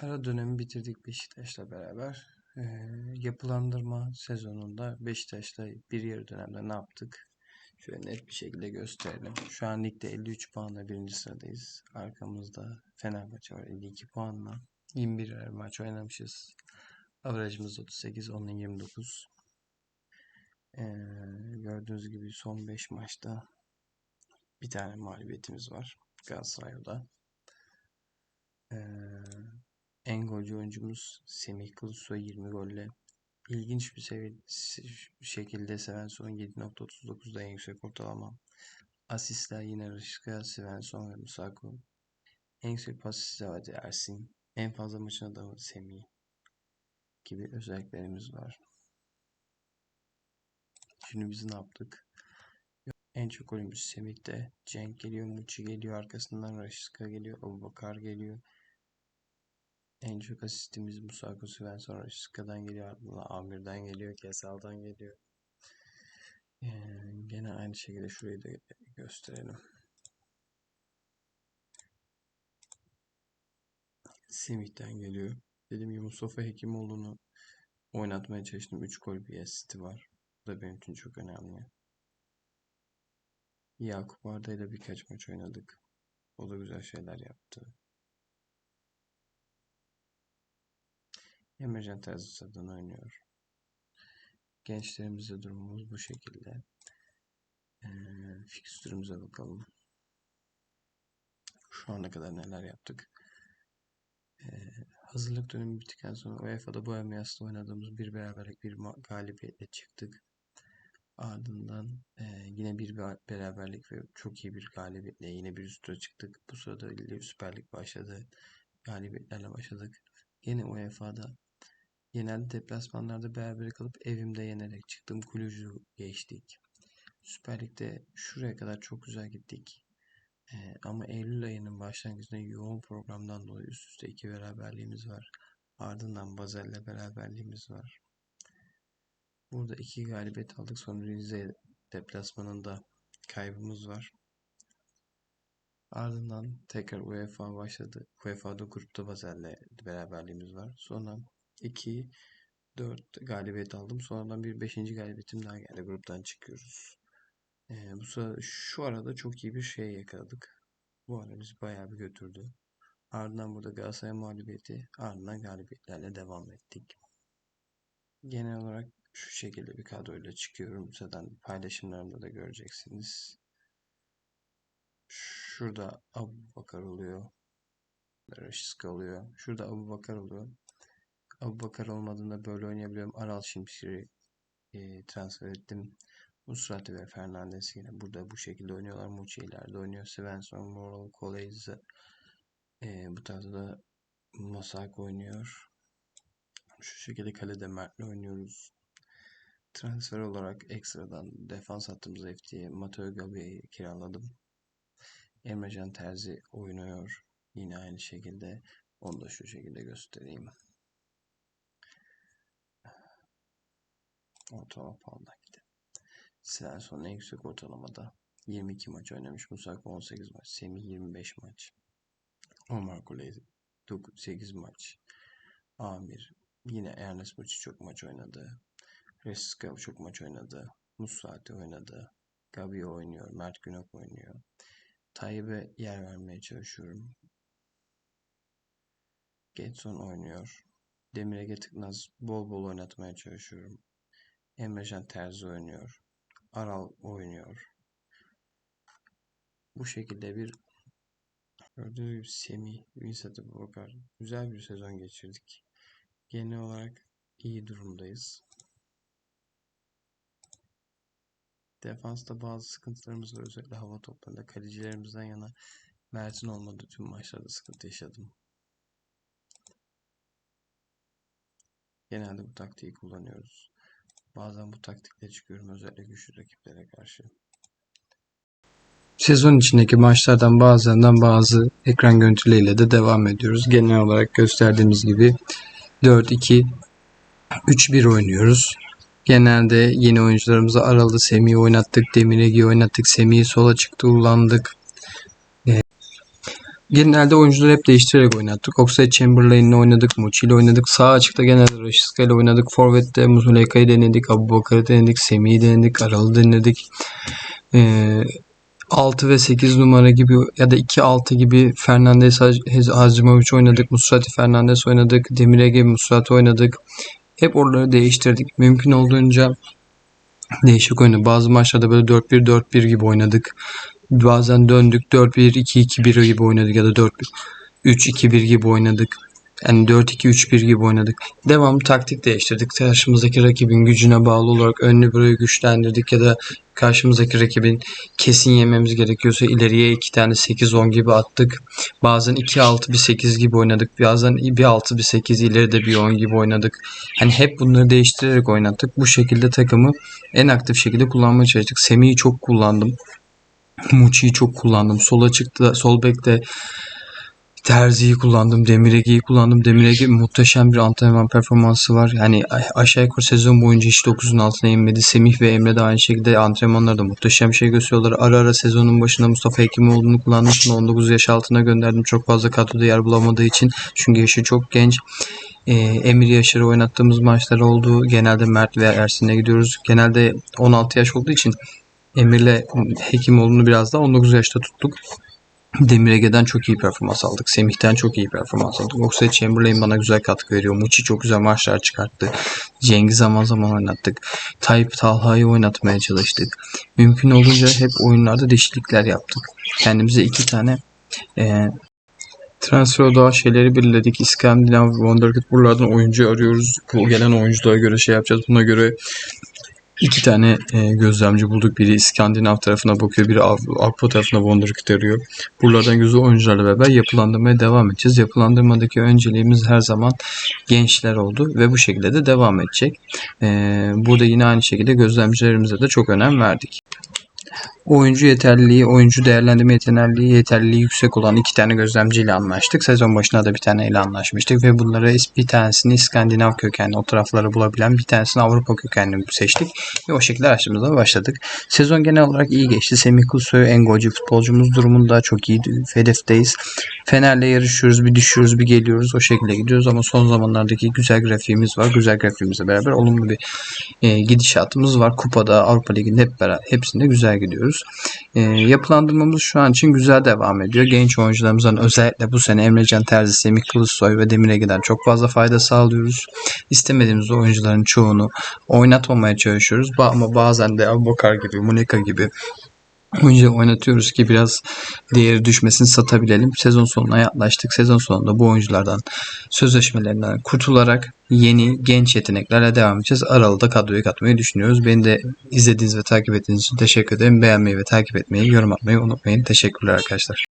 Ara dönemi bitirdik Beşiktaş'la beraber. Ee, yapılandırma sezonunda Beşiktaş'la bir yarı dönemde ne yaptık? Şöyle net bir şekilde gösterelim. Şu an ligde 53 puanla birinci sıradayız. Arkamızda Fenerbahçe var 52 puanla. 21 er maç oynamışız. Averajımız 38, onun 29. Ee, gördüğünüz gibi son 5 maçta bir tane mağlubiyetimiz var. Galatasaray'da. Ee, en golcü oyuncumuz Semih Kılıçsoy 20 golle. İlginç bir seviye, şekilde Svensson 7.39'da en yüksek ortalama. Asistler yine Rışka, Svensson ve Musako. En yüksek pas isabeti Ersin. En fazla maçın adamı Semih gibi özelliklerimiz var. Şimdi biz ne yaptık? En çok golümüz Semih'te. Cenk geliyor, Muçi geliyor, arkasından Raşiska geliyor, Abubakar geliyor. En çok asistimiz Musako Svensson Raşiska'dan geliyor, ardından Amir'den geliyor, Kesal'dan geliyor. Ee, gene aynı şekilde şurayı da gösterelim. Semih'ten geliyor. Dediğim gibi Mustafa Hekimoğlu'nu oynatmaya çalıştım. 3 gol bir asisti var. Bu da benim için çok önemli. Yakup Arda'yla birkaç maç oynadık. O da güzel şeyler yaptı. Emercan Terzisa'dan oynuyor. Gençlerimizde durumumuz bu şekilde. Ee, fikstürümüze bakalım. Şu ana kadar neler yaptık. Ee, hazırlık dönemi bittikten sonra UEFA'da Bohemias'la oynadığımız bir beraberlik bir galibiyetle çıktık. Ardından e, yine bir beraberlik ve çok iyi bir galibiyetle yine bir üst çıktık. Bu sırada Süper Lig başladı. Galibiyetlerle başladık. Yine UEFA'da genelde deplasmanlarda beraber kalıp evimde yenerek çıktım. Kulücü geçtik. Süper Lig'de şuraya kadar çok güzel gittik. Ee, ama Eylül ayının başlangıcında yoğun programdan dolayı üst üste iki beraberliğimiz var. Ardından Bazel'le beraberliğimiz var. Burada iki galibiyet aldık. Sonra Rize deplasmanında kaybımız var. Ardından tekrar UEFA başladı. UEFA'da grupta Bazel'le beraberliğimiz var. Sonra 2 4 galibiyet aldım. Sonradan bir 5. galibiyetim daha geldi. Gruptan çıkıyoruz. Ee, bu sırada şu arada çok iyi bir şey yakaladık. Bu arada bizi bayağı bir götürdü. Ardından burada Galatasaray mağlubiyeti, ardından galibiyetlerle devam ettik. Genel olarak şu şekilde bir kadroyla çıkıyorum. Zaten paylaşımlarımda da göreceksiniz. Şurada Abu Bakar oluyor. Raşiska oluyor. Şurada Abu Bakar oluyor. Abu Bakar olmadığında böyle oynayabiliyorum. Aral Şimşir'i e, transfer ettim. Musrati ve Fernandes yine burada bu şekilde oynuyorlar. Muçi ileride oynuyor. Svensson, Moral, Koleiz e, bu tarzda da Masak oynuyor. Şu şekilde kalede Mert'le oynuyoruz. Transfer olarak ekstradan defans hattımıza zayıf Mateo Gabi'yi kiraladım. Emrecan Terzi oynuyor. Yine aynı şekilde. Onu da şu şekilde göstereyim. Ortalama puandan gidelim. Svensson en yüksek ortalamada 22 maç oynamış. Musaka 18 maç. Semih 25 maç. Omar Kuley 8 maç. Amir yine Ernest Muçi çok maç oynadı. Reska çok maç oynadı. Musati oynadı. Gabi oynuyor. Mert Günok oynuyor. Tayyip'e yer vermeye çalışıyorum. Getson oynuyor. Demir Ege Tıknaz bol bol oynatmaya çalışıyorum. Emrecan Terzi oynuyor. Aral oynuyor. Bu şekilde bir gördüğünüz gibi Semih, Vincent Bakar güzel bir sezon geçirdik. Genel olarak iyi durumdayız. Defansta bazı sıkıntılarımız var. Özellikle hava toplarında kalecilerimizden yana Mert'in olmadığı tüm maçlarda sıkıntı yaşadım. Genelde bu taktiği kullanıyoruz. Bazen bu taktikle çıkıyorum özellikle güçlü rakiplere karşı. Sezon içindeki maçlardan bazılarından bazı ekran görüntüleriyle de devam ediyoruz. Genel olarak gösterdiğimiz gibi 4-2 3-1 oynuyoruz. Genelde yeni oyuncularımızı Aralı Semih'i oynattık. Demir Ege'yi oynattık. Semih'i sola çıktı kullandık. Genelde oyuncuları hep değiştirerek oynattık. Oxlade Chamberlain'le oynadık. Muçi ile oynadık. Sağ açıkta genelde Rashiska oynadık. Forvet'te Muzuleka'yı denedik. Abubakar'ı denedik. Semih'i denedik. Aral'ı denedik. Ee, 6 ve 8 numara gibi ya da 2-6 gibi Fernandez Hacimovic oynadık. Musrati Fernandez oynadık. Demirege Musrati oynadık. Hep oraları değiştirdik. Mümkün olduğunca değişik oynadık. Bazı maçlarda böyle 4-1-4-1 gibi oynadık. Bazen döndük 4-1-2-2-1 gibi oynadık ya da 4-3-2-1 gibi oynadık. Yani 4-2-3-1 gibi oynadık. Devamlı taktik değiştirdik. Karşımızdaki rakibin gücüne bağlı olarak önlü burayı güçlendirdik ya da karşımızdaki rakibin kesin yememiz gerekiyorsa ileriye iki tane 8-10 gibi attık. Bazen 2-6 bir 8 gibi oynadık. Bazen bir 6 bir 8 ileride bir 10 gibi oynadık. Hani hep bunları değiştirerek oynattık. Bu şekilde takımı en aktif şekilde kullanmaya çalıştık. Semih'i çok kullandım. Muçi'yi çok kullandım. Sol açıkta, sol bekte Terzi'yi kullandım, Demirege'yi kullandım. Demirege muhteşem bir antrenman performansı var. Yani aşağı yukarı sezon boyunca hiç 9'un altına inmedi. Semih ve Emre de aynı şekilde antrenmanlarda muhteşem şey gösteriyorlar. Ara ara sezonun başında Mustafa Hekimoğlu'nu kullandım. Sonra 19 yaş altına gönderdim. Çok fazla kadroda yer bulamadığı için. Çünkü yaşı çok genç. E, Emir Yaşar'ı oynattığımız maçlar oldu. Genelde Mert ve Ersin'e gidiyoruz. Genelde 16 yaş olduğu için Emir'le Hekimoğlu'nu biraz da 19 yaşta tuttuk. Demir Ege'den çok iyi performans aldık. Semih'ten çok iyi performans aldık. Oxlade Chamberlain bana güzel katkı veriyor. Muçi çok güzel maçlar çıkarttı. Cengiz zaman zaman oynattık. Tayyip Talha'yı oynatmaya çalıştık. Mümkün olunca hep oyunlarda değişiklikler yaptık. Kendimize iki tane e, transfer odağı şeyleri belirledik. İskandinav, Wonderkid buralardan oyuncu arıyoruz. Bu gelen oyunculara göre şey yapacağız. Buna göre İki tane e, gözlemci bulduk. Biri İskandinav tarafına bakıyor, biri Av- Avrupa tarafına Wonderkid arıyor. Buralardan güzel oyuncularla beraber yapılandırmaya devam edeceğiz. Yapılandırmadaki önceliğimiz her zaman gençler oldu ve bu şekilde de devam edecek. E, burada yine aynı şekilde gözlemcilerimize de çok önem verdik. Oyuncu yeterliliği, oyuncu değerlendirme yeterliliği, yeterliliği yüksek olan iki tane gözlemciyle anlaştık. Sezon başına da bir tane ile anlaşmıştık ve bunları bir tanesini İskandinav kökenli o tarafları bulabilen bir tanesini Avrupa kökenli seçtik ve o şekilde araştırmamıza başladık. Sezon genel olarak iyi geçti. Semih Kılıçsoy en golcü futbolcumuz durumunda çok iyi hedefteyiz. Fener'le yarışıyoruz, bir düşüyoruz, bir geliyoruz. O şekilde gidiyoruz ama son zamanlardaki güzel grafiğimiz var. Güzel grafiğimizle beraber olumlu bir e, gidişatımız var. Kupada, Avrupa Ligi'nde hep beraber hepsinde güzel gidiyoruz. E, yapılandırmamız şu an için güzel devam ediyor. Genç oyuncularımızdan özellikle bu sene Emrecan Terzi, Semih Kılıçsoy ve Demir Ege'den çok fazla fayda sağlıyoruz. İstemediğimiz oyuncuların çoğunu oynatmamaya çalışıyoruz. Ama bazen de Abubakar gibi, Muneka gibi oyuncu oynatıyoruz ki biraz değeri düşmesini satabilelim. Sezon sonuna yaklaştık. Sezon sonunda bu oyunculardan sözleşmelerinden kurtularak yeni genç yeteneklerle devam edeceğiz. Aralıkta kadroyu katmayı düşünüyoruz. Beni de izlediğiniz ve takip ettiğiniz için teşekkür ederim. Beğenmeyi ve takip etmeyi, yorum atmayı unutmayın. Teşekkürler arkadaşlar.